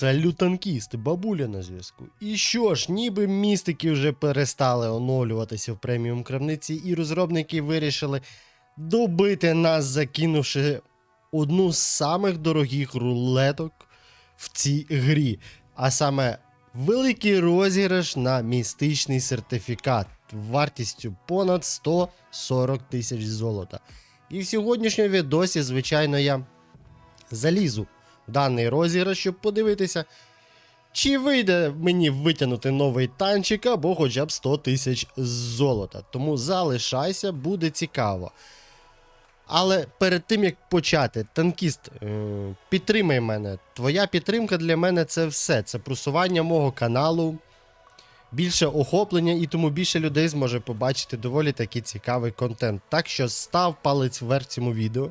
Салютанкіст, бабуля на зв'язку. І що ж, ніби містики вже перестали оновлюватися в преміум крамниці, і розробники вирішили добити нас, закинувши одну з самих дорогих рулеток в цій грі. А саме великий розіграш на містичний сертифікат вартістю понад 140 тисяч золота. І в сьогоднішньому відосі, звичайно, я залізу даний розіграш, щоб подивитися, чи вийде мені витягнути новий танчик або хоча б 100 тисяч золота. Тому залишайся, буде цікаво. Але перед тим як почати, танкіст, е, підтримай мене. Твоя підтримка для мене це все. Це просування мого каналу, більше охоплення, і тому більше людей зможе побачити доволі такий цікавий контент. Так що став палець вверх цьому відео,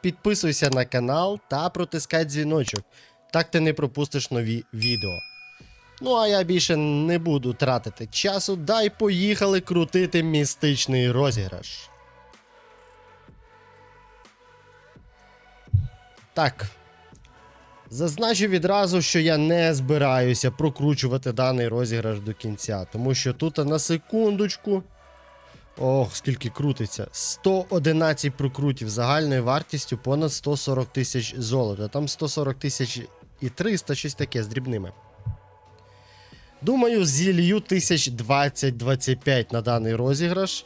підписуйся на канал та протискай дзвіночок. Так ти не пропустиш нові відео. Ну а я більше не буду тратити часу. Дай поїхали крутити містичний розіграш. Так. Зазначу відразу, що я не збираюся прокручувати даний розіграш до кінця, тому що тут на секундочку. Ох, скільки крутиться. 111 прокрутів загальною вартістю понад 140 тисяч золота. Там 140 тисяч і 300, щось таке з дрібними. Думаю, зілью тисяч 20-25 на даний розіграш.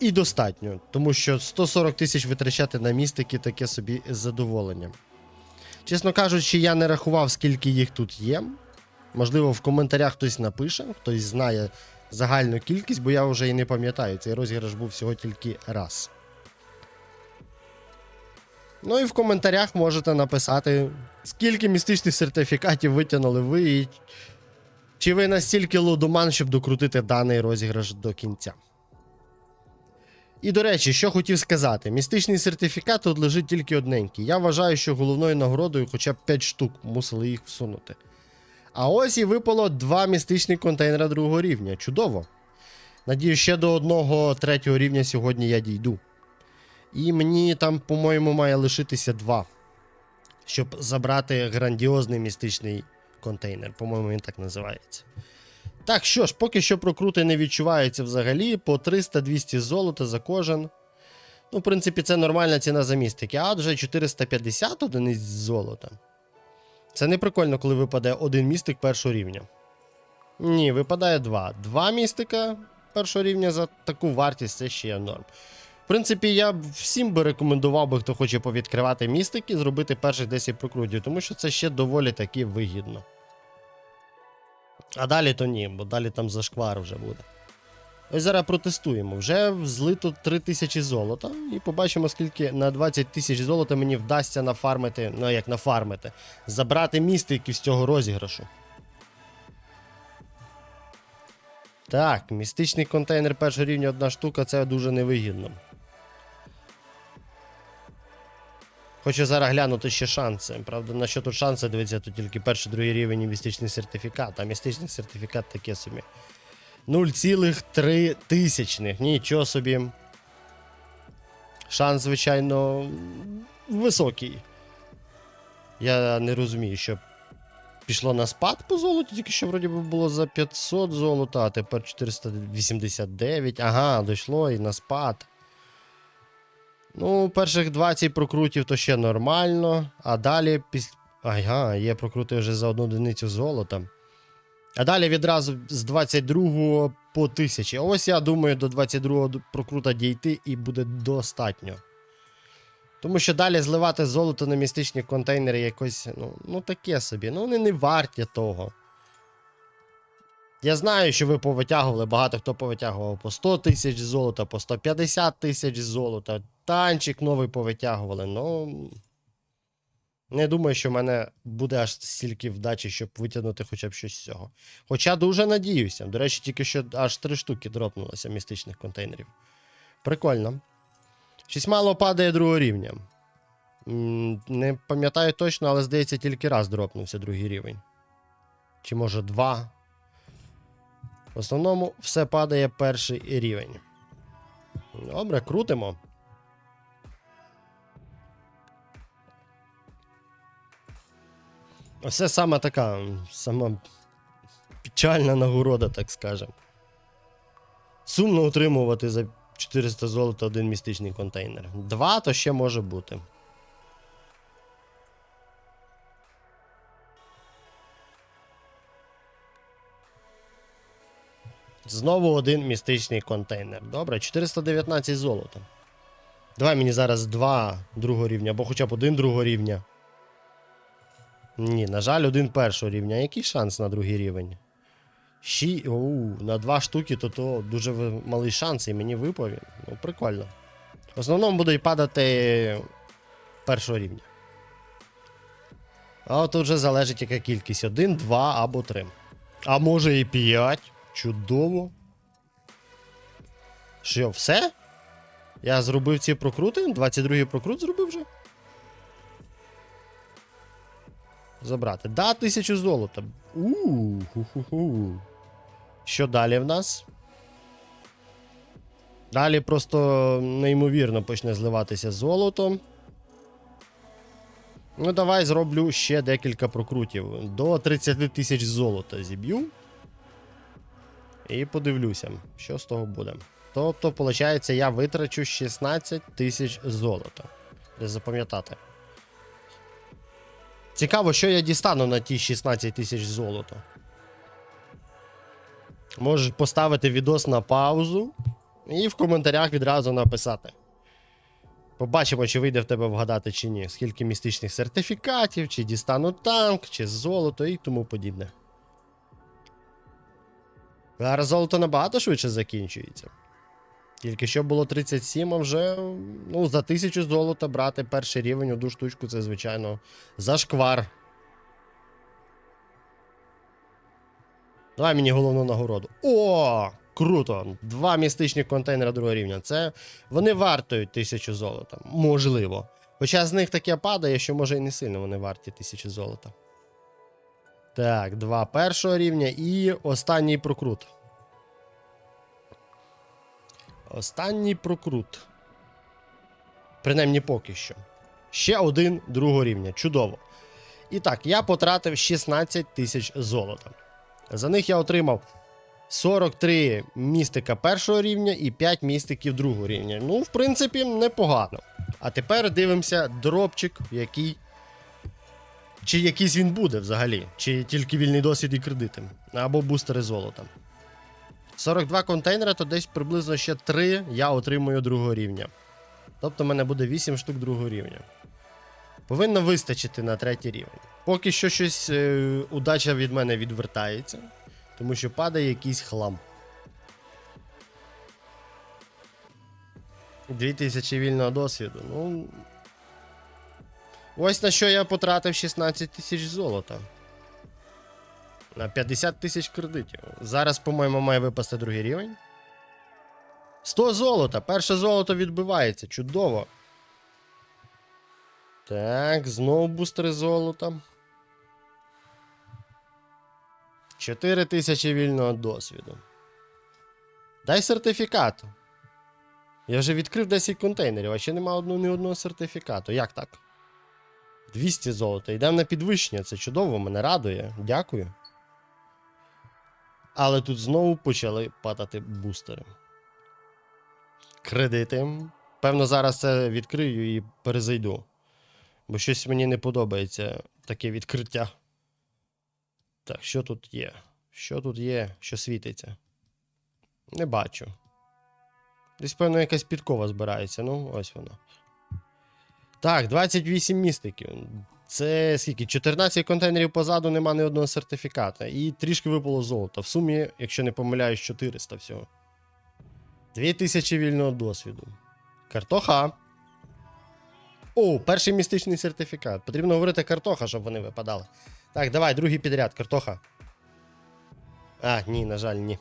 І достатньо, тому що 140 тисяч витрачати на містики таке собі задоволення. Чесно кажучи, я не рахував, скільки їх тут є. Можливо, в коментарях хтось напише, хтось знає загальну кількість, бо я вже і не пам'ятаю. Цей розіграш був всього тільки раз. Ну і в коментарях можете написати, скільки містичних сертифікатів витягнули ви, і чи ви настільки лудоман, щоб докрутити даний розіграш до кінця. І до речі, що хотів сказати: містичний сертифікат тут лежить тільки одненький. Я вважаю, що головною нагородою хоча б 5 штук мусили їх всунути. А ось і випало два містичні контейнера другого рівня. Чудово. Надію, ще до одного третього рівня сьогодні я дійду. І мені там, по-моєму, має лишитися два. Щоб забрати грандіозний містичний контейнер. По-моєму, він так називається. Так, що ж, поки що прокрути не відчуваються взагалі. По 300-200 золота за кожен. Ну, в принципі, це нормальна ціна за містики. А вже 450 одиниць золота. Це не прикольно, коли випаде один містик першого рівня. Ні, випадає два. Два містика першого рівня за таку вартість це ще є норм. В принципі, я всім би рекомендував би, хто хоче повідкривати містики, зробити перших 10 прокрутів, тому що це ще доволі таки вигідно. А далі то ні, бо далі там зашквар вже буде. Ось зараз протестуємо. Вже злито 3000 золота. І побачимо, скільки на 20 тисяч золота мені вдасться нафармити, ну як нафармити, забрати містики з цього розіграшу. Так, містичний контейнер першого рівня одна штука, це дуже невигідно. Хочу зараз глянути ще шанси. Правда, на що тут шанси, дивіться, тут тільки перший другий рівень і містичний сертифікат, а містичний сертифікат таке собі. 0,3 тисячних. Нічого собі. Шанс, звичайно, високий. Я не розумію, що пішло на спад по золоті, тільки що вроді би було за 500 золота, а тепер 489. Ага, дійшло і на спад. Ну, перших 20 прокрутів то ще нормально. А далі після. Ага, є прокрути вже за одну одиницю золота. А далі відразу з 22 по 1000. Ось я думаю, до 22 прокрута дійти і буде достатньо. Тому що далі зливати золото на містичні контейнери якось, ну, ну таке собі. Ну, вони не варті того. Я знаю, що ви повитягували, багато хто повитягував по 100 тисяч золота, по 150 тисяч золота. Танчик новий повитягували. Ну. Не думаю, що в мене буде аж стільки вдачі, щоб витягнути хоча б щось з цього. Хоча дуже надіюся. До речі, тільки що аж три штуки дропнулося містичних контейнерів. Прикольно. Щось мало падає другого рівня. Не пам'ятаю точно, але здається, тільки раз дропнувся другий рівень. Чи може два. В основному все падає перший рівень. Добре, крутимо. Оце саме така, сама печальна нагорода, так скажем. Сумно отримувати за 400 золота один містичний контейнер. Два то ще може бути. Знову один містичний контейнер. Добре, 419 золота. Давай мені зараз два другого рівня, або хоча б один другого рівня. Ні, на жаль, один першого рівня. Який шанс на другий рівень? Ші... Оу, на два штуки, то то дуже малий шанс, і мені випав. Ну, прикольно. В основному будуть падати першого рівня. А от вже залежить яка кількість: один, два або три. А може і п'ять. Чудово. Що, все? Я зробив ці прокрути? 22-й прокрут зробив вже? Забрати. Да, тисячу золота. у ху-ху-ху. Що далі в нас? Далі просто неймовірно почне зливатися золото. Ну, давай зроблю ще декілька прокрутів. До 30 тисяч золота зіб'ю. І подивлюся, що з того буде. Тобто, виходить, я витрачу 16 тисяч золота. Де запам'ятати. Цікаво, що я дістану на ті 16 тисяч золота. Можеш поставити відос на паузу і в коментарях відразу написати. Побачимо, чи вийде в тебе вгадати чи ні. Скільки містичних сертифікатів, чи дістану танк, чи золото і тому подібне. Зараз золото набагато швидше закінчується. Тільки що було 37, а вже ну, за 1000 золота брати перший рівень одну штучку це, звичайно, зашквар. Давай мені головну нагороду. О! Круто! Два містичні контейнери другого рівня. Це вони вартують 1000 золота. Можливо. Хоча з них таке падає, що може і не сильно вони варті 1000 золота. Так, два першого рівня і останній прокрут. Останній прокрут. Принаймні поки що. Ще один другого рівня. Чудово. І так, я потратив 16 тисяч золота. За них я отримав 43 містика першого рівня і 5 містиків другого рівня. Ну, в принципі, непогано. А тепер дивимося дропчик, який. Чи якийсь він буде взагалі, чи тільки вільний досвід і кредити, або бустери золота. 42 контейнери, то десь приблизно ще 3 я отримую другого рівня. Тобто в мене буде 8 штук другого рівня. Повинно вистачити на третій рівень. Поки що щось е, удача від мене відвертається, тому що падає якийсь хлам. 2000 вільного досвіду. Ну. Ось на що я потратив 16 тисяч золота. На 50 тисяч кредитів. Зараз, по-моєму, має випасти другий рівень. 100 золота. Перше золото відбивається. Чудово. Так, знову бустери золота. 4 тисячі вільного досвіду. Дай сертифікат. Я вже відкрив 10 контейнерів, а ще нема одного, ні одного сертифікату. Як так? 200 золота. Йдемо на підвищення. Це чудово, мене радує. Дякую. Але тут знову почали падати бустери. Кредити. Певно, зараз це відкрию і перезайду. Бо щось мені не подобається таке відкриття. Так, що тут є? Що тут є, що світиться? Не бачу. Десь, певно, якась підкова збирається. Ну, ось вона. Так, 28 містиків. Це скільки? 14 контейнерів позаду нема ні одного сертифіката. І трішки випало золота. В сумі, якщо не помиляюсь, 400 всього. 2000 вільного досвіду. Картоха. О, перший містичний сертифікат. Потрібно говорити картоха, щоб вони випадали. Так, давай, другий підряд, картоха. А, ні, на жаль, ні.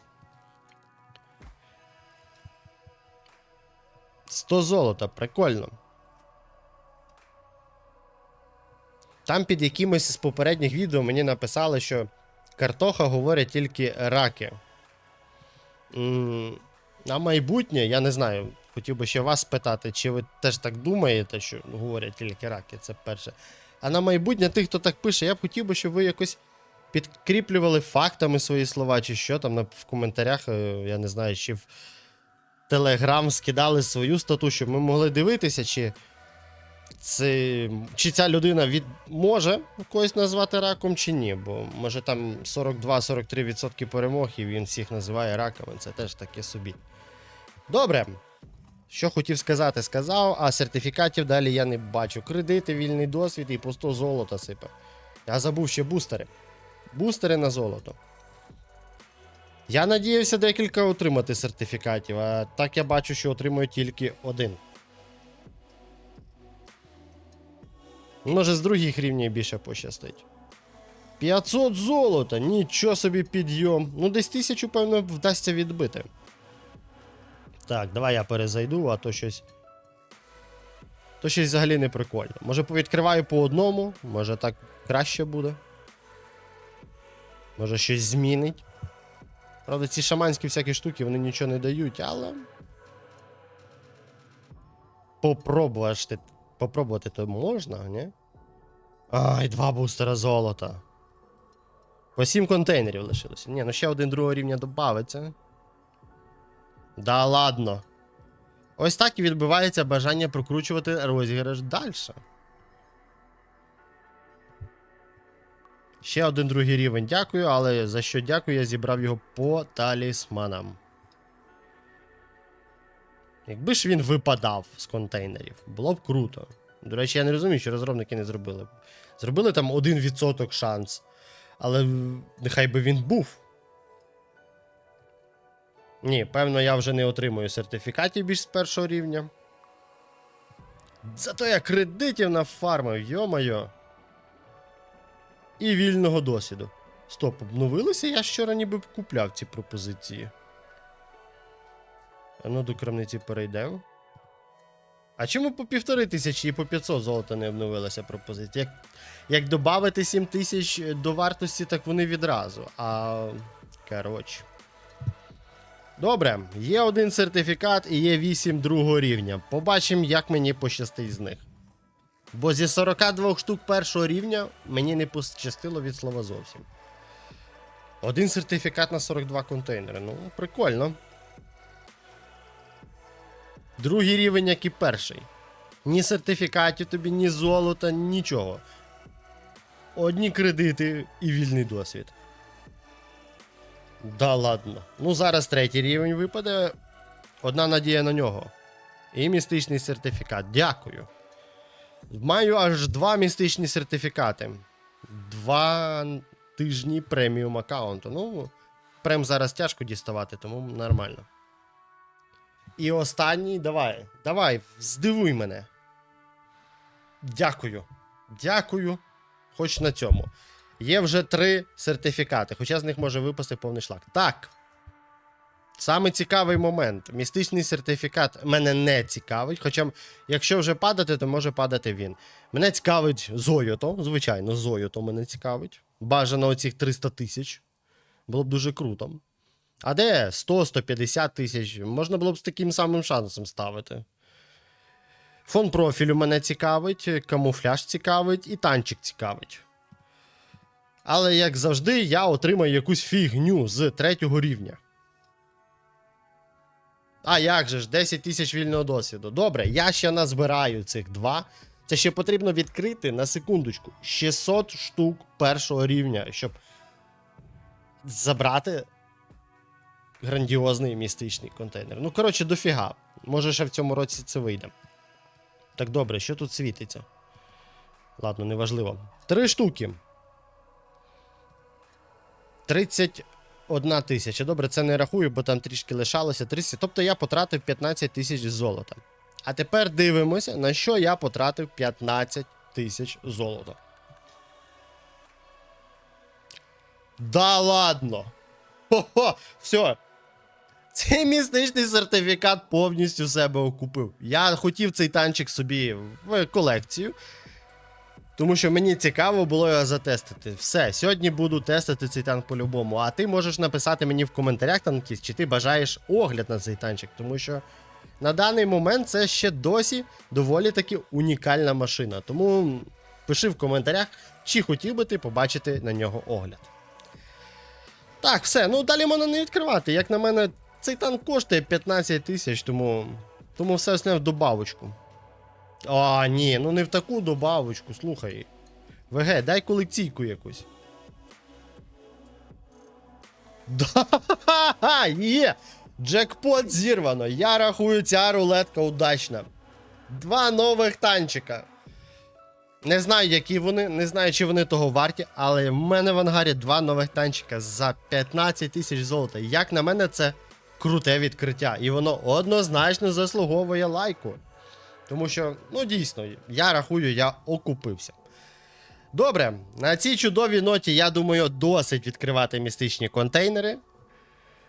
100 золота, прикольно. Там під якимось з попередніх відео мені написали, що картоха говорять тільки раки. На майбутнє, я не знаю, хотів би ще вас спитати, чи ви теж так думаєте, що говорять тільки раки, це перше. А на майбутнє тих, хто так пише, я б хотів би, щоб ви якось підкріплювали фактами свої слова, чи що там в коментарях, е, я не знаю, чи в Телеграм скидали свою стату, щоб ми могли дивитися, чи, це, чи ця людина від, може когось назвати раком, чи ні. Бо може там 42-43% перемог, і він всіх називає раками. Це теж таке собі. Добре. Що хотів сказати, сказав, а сертифікатів далі я не бачу. Кредити, вільний досвід і по 100 золота сипе. Я забув ще бустери. Бустери на золото. Я надіявся декілька отримати сертифікатів, а так я бачу, що отримую тільки один. Може, з других рівнів більше пощастить. 500 золота, нічого собі підйом. Ну, десь тисячу, певно, вдасться відбити. Так, давай я перезайду, а то щось. То щось взагалі не прикольно. Може, повідкриваю по одному, може так краще буде. Може, щось змінить. Правда, ці шаманські всякі штуки вони нічого не дають, але. Попробувати, попробувати то можна, ні? Ай, два бустера золота. По сім контейнерів лишилося. Ні, ну ще один другого рівня додається. Да ладно. Ось так і відбувається бажання прокручувати розіграш далі. Ще один другий рівень. Дякую, але за що дякую, я зібрав його по талісманам. Якби ж він випадав з контейнерів, було б круто. До речі, я не розумію, що розробники не зробили. Зробили там 1% шанс. Але нехай би він був. Ні, певно, я вже не отримую сертифікатів більш з першого рівня. Зато я кредитів нафармив, йо-моє. І вільного досвіду. Стоп, обновилися, я щора ніби купляв ці пропозиції. Ну до крамниці перейдемо. А чому по півтори тисячі і по 500 золота не обновилася пропозиція? Як, як додати 7 тисяч до вартості, так вони відразу. А. Коротше. Добре, є один сертифікат і є 8 другого рівня. Побачимо, як мені пощастить з них. Бо зі 42 штук першого рівня мені не пощастило від слова зовсім. Один сертифікат на 42 контейнери. Ну, прикольно. Другий рівень, як і перший. Ні сертифікатів тобі, ні золота, нічого. Одні кредити і вільний досвід. Да ладно. Ну, зараз третій рівень випаде. Одна надія на нього. І містичний сертифікат. Дякую. Маю аж два містичні сертифікати. Два тижні преміум аккаунту. Ну, прем зараз тяжко діставати, тому нормально. І останній, давай, давай, здивуй мене. Дякую. Дякую. Хоч на цьому. Є вже три сертифікати, хоча з них може випасти повний шлак. Так. Саме цікавий момент. Містичний сертифікат мене не цікавить. Хоча, якщо вже падати, то може падати він. Мене цікавить Зойото. Звичайно, Зойото мене цікавить. Бажано оцих 300 тисяч. Було б дуже круто. А де 100-150 тисяч? Можна було б з таким самим шансом ставити. Фон профілю мене цікавить, камуфляж цікавить і танчик цікавить. Але, як завжди, я отримаю якусь фігню з третього рівня. А як же ж, 10 тисяч вільного досвіду. Добре, я ще назбираю цих два. Це ще потрібно відкрити на секундочку. 600 штук першого рівня, щоб забрати грандіозний містичний контейнер. Ну, коротше, дофіга. Може, ще в цьому році це вийде. Так добре, що тут світиться? Ладно, неважливо. Три штуки. 31 тисяча. Добре, це не рахую, бо там трішки лишалося 30. Тобто я потратив 15 тисяч золота. А тепер дивимося, на що я потратив 15 тисяч золота. Да ладно. Хо-хо, все. Цей містичний сертифікат повністю себе окупив. Я хотів цей танчик собі в колекцію. Тому що мені цікаво було його затестити. Все, сьогодні буду тестити цей танк по-любому. А ти можеш написати мені в коментарях, танкіст, чи ти бажаєш огляд на цей танчик, тому що на даний момент це ще досі доволі таки унікальна машина. Тому Пиши в коментарях, чи хотів би ти побачити на нього огляд. Так, все, ну далі можна не відкривати. Як на мене, цей танк коштує 15 тисяч, тому, тому все основне в добавочку. А, ні, ну не в таку добавочку, слухай. ВГ, дай колекційку якусь. Да, є! Джекпот зірвано. Я рахую, ця рулетка удачна. Два нових танчика. Не знаю, які вони, не знаю, чи вони того варті, але в мене в ангарі два нових танчика за 15 тисяч золота. Як на мене, це круте відкриття. І воно однозначно заслуговує лайку. Тому що, ну дійсно, я рахую, я окупився. Добре, на цій чудовій ноті, я думаю, досить відкривати містичні контейнери.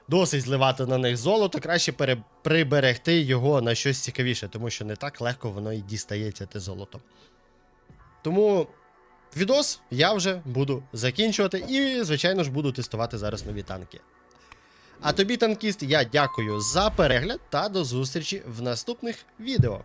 Досить зливати на них золото, краще пере... приберегти його на щось цікавіше, тому що не так легко воно і дістається те золото. Тому відос я вже буду закінчувати і, звичайно ж, буду тестувати зараз нові танки. А тобі, танкіст, я дякую за перегляд та до зустрічі в наступних відео.